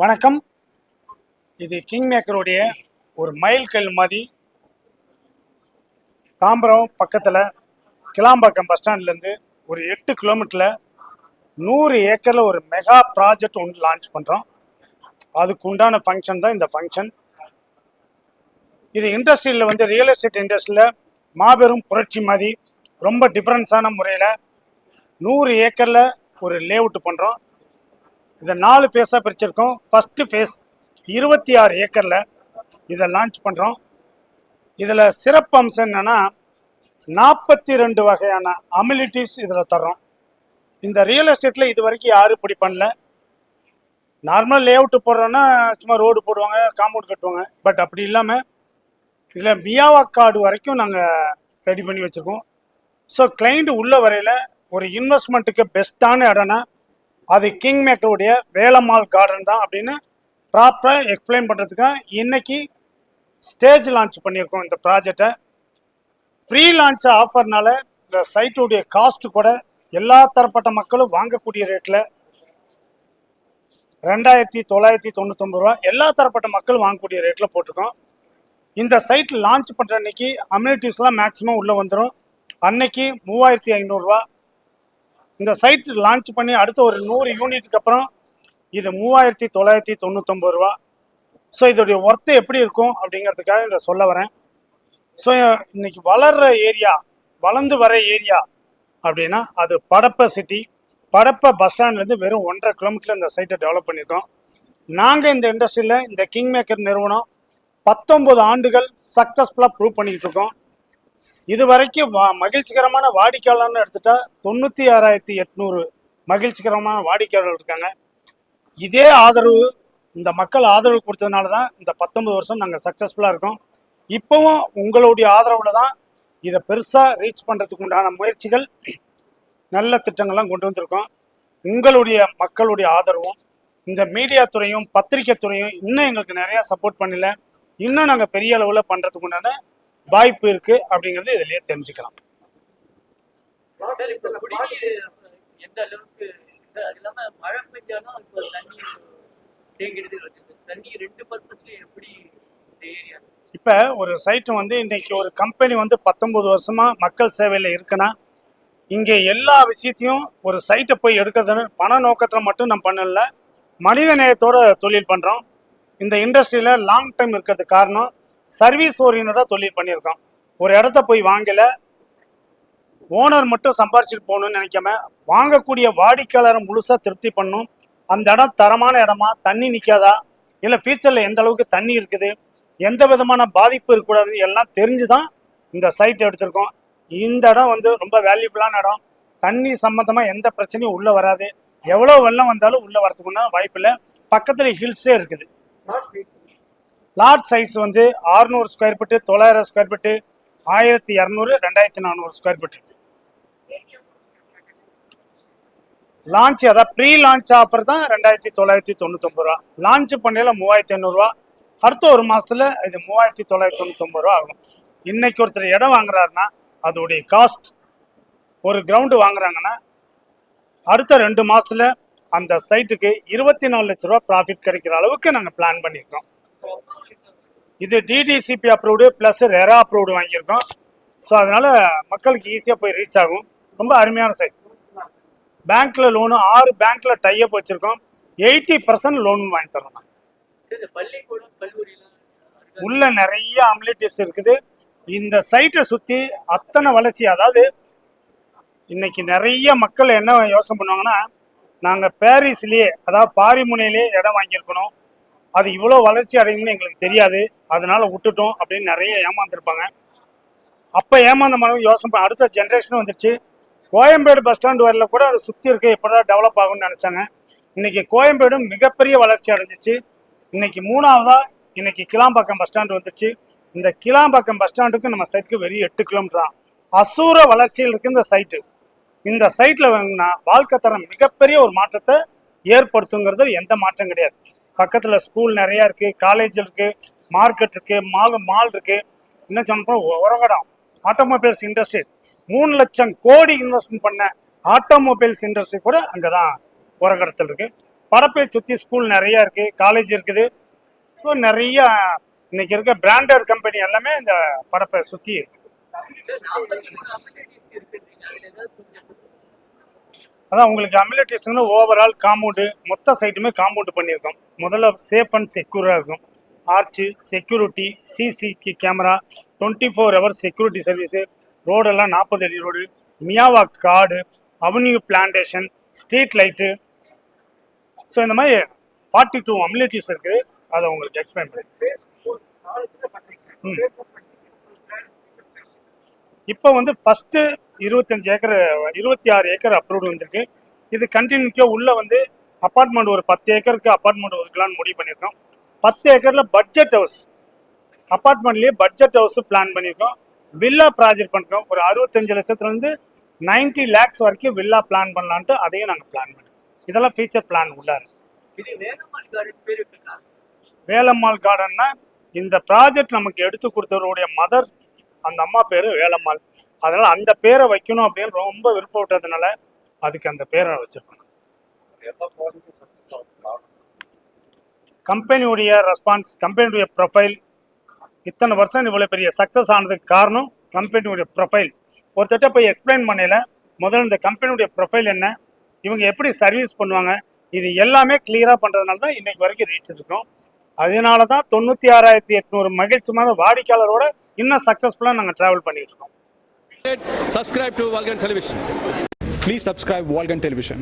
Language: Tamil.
வணக்கம். இது கிங் மேக்கருடைய ஒரு மைல் கல் மாதிரி. தாம்பரம் பக்கத்தில் கிளாம்பாக்கம் பஸ் ஸ்டாண்ட்லேருந்து ஒரு எட்டு கிலோமீட்டரில் நூறு ஏக்கரில் ஒரு மெகா ப்ராஜெக்ட் ஒன்று லான்ச் பண்ணுறோம் அதுக்கு உண்டான ஃபங்க்ஷன் தான் இந்த ஃபங்க்ஷன் இது இண்டஸ்ட்ரியில் வந்து ரியல் எஸ்டேட் இண்டஸ்ட்ரியில் மாபெரும் புரட்சி மாதிரி ரொம்ப டிஃப்ரென்ஸான முறையில் நூறு ஏக்கரில் ஒரு லேஅவுட் பண்ணுறோம் இதை நாலு ஃபேஸாக பிரிச்சிருக்கோம். ஃபஸ்ட்டு ஃபேஸ் இருபத்தி ஆறு ஏக்கரில் இதை லான்ச் பண்ணுறோம் இதில் சிறப்பு அம்சம் என்னென்னா நாற்பத்தி ரெண்டு வகையான அமிலிட்டிஸ் இதில் தர்றோம். இந்த ரியல் எஸ்டேட்டில் இது வரைக்கும் யாரும் இப்படி பண்ணல. நார்மலாக லே அவுட்டு போடுறோன்னா சும்மா ரோடு போடுவாங்க காம்பவுண்ட் கட்டுவாங்க. பட் அப்படி இல்லாமல் இதில் மியாவா கார்டு வரைக்கும் நாங்கள் ரெடி பண்ணி வச்சுருக்கோம். ஸோ கிளைண்ட் உள்ள வரையில் ஒரு இன்வெஸ்ட்மெண்ட்டுக்கு பெஸ்ட்டான இடம்னா அது கிங் மேக்கருடைய வேலம்மாள் கார்டன் தான் அப்படின்னு ப்ராப்பராக எக்ஸ்பிளைன் பண்ணுறதுக்காக இன்னைக்கு ஸ்டேஜ் லான்ச் பண்ணியிருக்கோம் இந்த ப்ராஜெக்டை ஃப்ரீ லான்ச் ஆஃபர்னால இந்த சைட்டுடைய காஸ்ட் கூட எல்லா தரப்பட்ட மக்களும் வாங்கக்கூடிய ரேட்டில் ரெண்டாயிரத்தி தொள்ளாயிரத்தி தொண்ணூத்தொம்பது ரூபா எல்லா தரப்பட்ட மக்களும் வாங்கக்கூடிய ரேட்டில் போட்டிருக்கோம். இந்த சைட் லான்ச் பண்ணுற அன்னைக்கு அம்யூனிட்டிஸ்லாம் மேக்ஸிமம் உள்ளே வந்துடும் அன்னைக்கு மூவாயிரத்தி ஐநூறுரூவா இந்த சைட் லான்ச் பண்ணி அடுத்த ஒரு நூறு யூனிட்டுக்கு அப்புறம் இது மூவாயிரத்தி தொள்ளாயிரத்தி தொண்ணூத்தொம்பது ரூபா. ஸோ இதோடைய ஒர்த்து எப்படி இருக்கும் அப்படிங்கிறதுக்காக இதை சொல்ல வரேன். ஸோ இன்னைக்கு வளர்ற ஏரியா வளர்ந்து வர ஏரியா அப்படின்னா அது படப்ப சிட்டி படப்ப பஸ் ஸ்டாண்ட்லேருந்து வெறும் ஒன்றரை கிலோமீட்டர் இந்த சைட்டை டெவலப் பண்ணியிருக்கோம். நாங்கள் இந்த இண்டஸ்ட்ரியில் இந்த கிங் மேக்கர் நிறுவனம் பத்தொம்பது ஆண்டுகள் சக்ஸஸ்ஃபுல்லாக ப்ரூவ் பண்ணிக்கிட்டு இருக்கோம். இது வரைக்கும் மகிழ்ச்சிகரமான வாடிக்கையாளர்னு எடுத்துட்டா தொண்ணூற்றி ஆறாயிரத்தி எட்நூறு மகிழ்ச்சிகரமான வாடிக்கையாளர்கள் இருக்காங்க. இதே ஆதரவு இந்த மக்கள் ஆதரவு கொடுத்ததுனால தான் இந்த பத்தொன்பது வருஷம் நாங்கள் சக்ஸஸ்ஃபுல்லாக இருக்கோம். இப்போவும் உங்களுடைய ஆதரவில் தான் இதை பெருசாக ரீச் பண்ணுறதுக்கு உண்டான முயற்சிகள் நல்ல திட்டங்கள்லாம் கொண்டு வந்திருக்கோம். உங்களுடைய மக்களுடைய ஆதரவும் இந்த மீடியா துறையும் பத்திரிக்கை துறையும் இன்னும் எங்களுக்கு நிறையா சப்போர்ட் பண்ணல. இன்னும் நாங்கள் பெரிய அளவில் பண்ணுறதுக்கு உண்டான வாய்ப்பு இருக்குது அப்படிங்கிறது இதுலேயே தெரிஞ்சுக்கலாம். இப்ப இப்போ ஒரு சைட்டு வந்து இன்னைக்கு ஒரு கம்பெனி வந்து பத்தொன்பது வருஷமா மக்கள் சேவையில் இருக்குன்னா இங்கே எல்லா விஷயத்தையும் ஒரு சைட்டை போய் எடுக்கிறது பண நோக்கத்தில் மட்டும் நம்ம பண்ணல மனித நேயத்தோட தொழில் பண்ணுறோம் இந்த இண்டஸ்ட்ரியில் லாங் டைம் இருக்கிறதுக்கு காரணம் சர்வீஸ் ஓரியன்டாக தொழில் பண்ணியிருக்கோம் ஒரு இடத்த போய் வாங்கலை. ஓனர் மட்டும் சம்பாரிச்சுட்டு போகணும்னு நினைக்காம வாங்கக்கூடிய வாடிக்கையாளரை முழுசாக திருப்தி பண்ணும். அந்த இடம் தரமான இடமா? தண்ணி நிற்காதா இல்லை ஃபியூச்சரில் எந்த அளவுக்கு தண்ணி இருக்குது? எந்த விதமான பாதிப்பு இருக்கக்கூடாதுன்னு எல்லாம் தெரிஞ்சு தான் இந்த சைட் எடுத்திருக்கோம். இந்த இடம் வந்து ரொம்ப வேல்யூபிளான இடம். தண்ணி சம்மந்தமாக எந்த பிரச்சனையும் உள்ளே வராது. எவ்வளோ வெள்ளம் வந்தாலும் உள்ளே வரதுக்குன்னா வாய்ப்பில்லை பக்கத்தில் ஹில்ஸே இருக்குது. லாட் சைஸ் வந்து 600 ஸ்கொயர் ஃபீட்டு தொள்ளாயிரம் ஸ்கொயர் ஃபீட்டு ஆயிரத்தி இரநூறு ரெண்டாயிரத்தி நானூறு ஸ்கொயர் ஃபீட் இருக்கு லான்ச் அதாவது ப்ரீ லான்ச் ஆஃபர் தான் ரெண்டாயிரத்தி தொள்ளாயிரத்தி தொண்ணூத்தொம்பது ரூபா. லான்ச் பண்ணையில் மூவாயிரத்தி ஐநூறுரூவா அடுத்த ஒரு மாதத்தில் இது மூவாயிரத்தி தொள்ளாயிரத்தி தொண்ணூத்தொம்பது ரூபா ஆகும். இன்னைக்கு ஒருத்தர் இடம் வாங்குறாருன்னா அதோடைய காஸ்ட் ஒரு கிரவுண்டு வாங்குறாங்கன்னா அடுத்த ரெண்டு மாதத்தில் அந்த சைட்டுக்கு இருபத்தி நாலு லட்ச ரூபா ப்ராஃபிட் கிடைக்கிற அளவுக்கு நாங்கள் பிளான் பண்ணியிருக்கோம். இது DTCP approved plus RERA approved வாங்கியிருக்கோம். ஸோ அதனால மக்களுக்கு ஈஸியாக போய் ரீச் ஆகும். ரொம்ப அருமையான சைட் பேங்க்ல லோனு ஆறு பேங்க்ல டைப் வச்சிருக்கோம். எயிட்டி பர்சன்ட் லோன் வாங்கி தரோம் உள்ள நிறைய அம்யூனிட்டிஸ் இருக்குது. இந்த சைட்டை சுற்றி அத்தனை வளர்ச்சி அதாவது இன்னைக்கு நிறைய மக்கள் என்ன யோசனை பண்ணுவாங்கன்னா நாங்கள் பாரிஸ்லேயே அதாவது பாரிமுனையிலே இடம் வாங்கியிருக்கணும். அது இவ்வளோ வளர்ச்சி அடையும்னு எங்களுக்கு தெரியாது. அதனால விட்டுட்டோம் அப்படின்னு நிறைய ஏமாந்துருப்பாங்க. அப்போ ஏமாந்த மனவு யோசனை அடுத்த ஜென்ரேஷனும் வந்துருச்சு. கோயம்பேடு பஸ் ஸ்டாண்டு வரல கூட அதை சுற்றி இருக்க எப்படா டெவலப் ஆகும்னு நினச்சாங்க. இன்னைக்கு கோயம்பேடு மிகப்பெரிய வளர்ச்சி அடைஞ்சிச்சு. இன்னைக்கு மூணாவதாக இன்னைக்கு கிளாம்பாக்கம் பஸ் ஸ்டாண்டு வந்துச்சு இந்த கிளாம்பாக்கம் பஸ் ஸ்டாண்டுக்கு நம்ம சைட்டுக்கு வெறும் எட்டு கிலோமீட்டர் தான். அசூர வளர்ச்சியில் இருக்கு இந்த சைட்டு இந்த சைட்டில் வாங்கினா வாழ்க்கை தரம் மிகப்பெரிய ஒரு மாற்றத்தை ஏற்படுத்துங்கிறது எந்த மாற்றம் கிடையாது. பக்கத்துல ஸ்கூல் நிறைய இருக்கு காலேஜ் இருக்கு மார்க்கெட் இருக்கு மால் மால் இருக்கு. இன்னும் சொன்னப்போ உரகடம் ஆட்டோமொபைல்ஸ் இண்டஸ்ட்ரி மூணு லட்சம் கோடி இன்வெஸ்ட்மெண்ட் பண்ண ஆட்டோமொபைல்ஸ் இண்டஸ்ட்ரி கூட அங்கே தான் உரகடத்தில் இருக்கு. படப்பை சுற்றி ஸ்கூல் நிறைய இருக்குது காலேஜ் இருக்குது. ஸோ நிறைய இன்னைக்கு இருக்க பிராண்டட் கம்பெனி எல்லாமே இந்த படப்பை சுற்றி இருக்குது அதான் உங்களுக்கு அமிலிட்டிஸ்னு ஓவரால் காம்பவுண்டு மொத்த சைட்டுமே காம்பவுண்டு பண்ணியிருக்கோம். முதல்ல சேஃப் அண்ட் செக்யூராக இருக்கும். Arch security CCTV camera twenty four hour security service ரோடெல்லாம் நாற்பது அடி ரோடு மியாவா காடு avenue plantation street light so இந்த மாதிரி ஃபார்ட்டி டூ அமிலிட்டிஸ் இருக்குது அதை உங்களுக்கு எக்ஸ்பிளைன் பண்ணி ம். இப்போ வந்து ஃபஸ்ட்டு இருபத்தஞ்சு ஏக்கர் இருபத்தி ஆறு ஏக்கர் அப்ரூவ்டு வந்திருக்கு. இது கண்டினியூட்டியாக உள்ளே வந்து அப்பார்ட்மெண்ட் ஒரு பத்து ஏக்கருக்கு அப்பார்ட்மெண்ட் ஒதுக்கலாம்னு முடிவு பண்ணியிருக்கோம். பத்து ஏக்கரில் பட்ஜெட் ஹவுஸ் அப்பார்ட்மெண்ட்லேயே பட்ஜெட் ஹவுஸ் பிளான் பண்ணியிருக்கோம். வில்லா ப்ராஜெக்ட் பண்ணுறோம் ஒரு அறுபத்தஞ்சு லட்சத்துலேருந்து 90 லேக்ஸ் வரைக்கும் வில்லா பிளான் பண்ணலான்ட்டு அதையும் நாங்கள் பிளான் பண்ணிருக்கோம். இதெல்லாம் ஃபியூச்சர் பிளான் உள்ளார். வேலம்மாள் கார்டன்னா இந்த ப்ராஜெக்ட் நமக்கு எடுத்து கொடுத்தவருடைய மதர் அந்த அம்மா பேர் வேலம்மாள். அதனால அந்த பேரை வைக்கணும் அப்படின்னு ரொம்ப விருப்பப்பட்டதுனால அதுக்கு அந்த பேரை வச்சிருக்கணும். கம்பெனியுடைய ரெஸ்பான்ஸ் கம்பெனியுடைய ப்ரொஃபைல் இத்தனை வருஷம் இவ்வளோ பெரிய சக்ஸஸ் ஆனதுக்கு காரணம் கம்பெனியுடைய ப்ரொஃபைல் ஒருத்தட்ட போய் எக்ஸ்பிளைன் பண்ணல முதல்ல இந்த கம்பெனியுடைய ப்ரொஃபைல் என்ன இவங்க எப்படி சர்வீஸ் பண்ணுவாங்க இது எல்லாமே கிளியராக பண்ணுறதுனால தான் இன்னைக்கு வரைக்கும் ரீச் இருக்கோம். அதனால தான் தொண்ணூற்றி ஆறாயிரத்தி எட்நூறு மகிழ்ச்சியான வாடிக்கையாளரோட இன்னும் சக்ஸஸ்ஃபுல்லாக நாங்கள் ட்ராவல் பண்ணிட்டு இருக்கோம் subscribe to Vulcan Television. Please subscribe Volgan Television.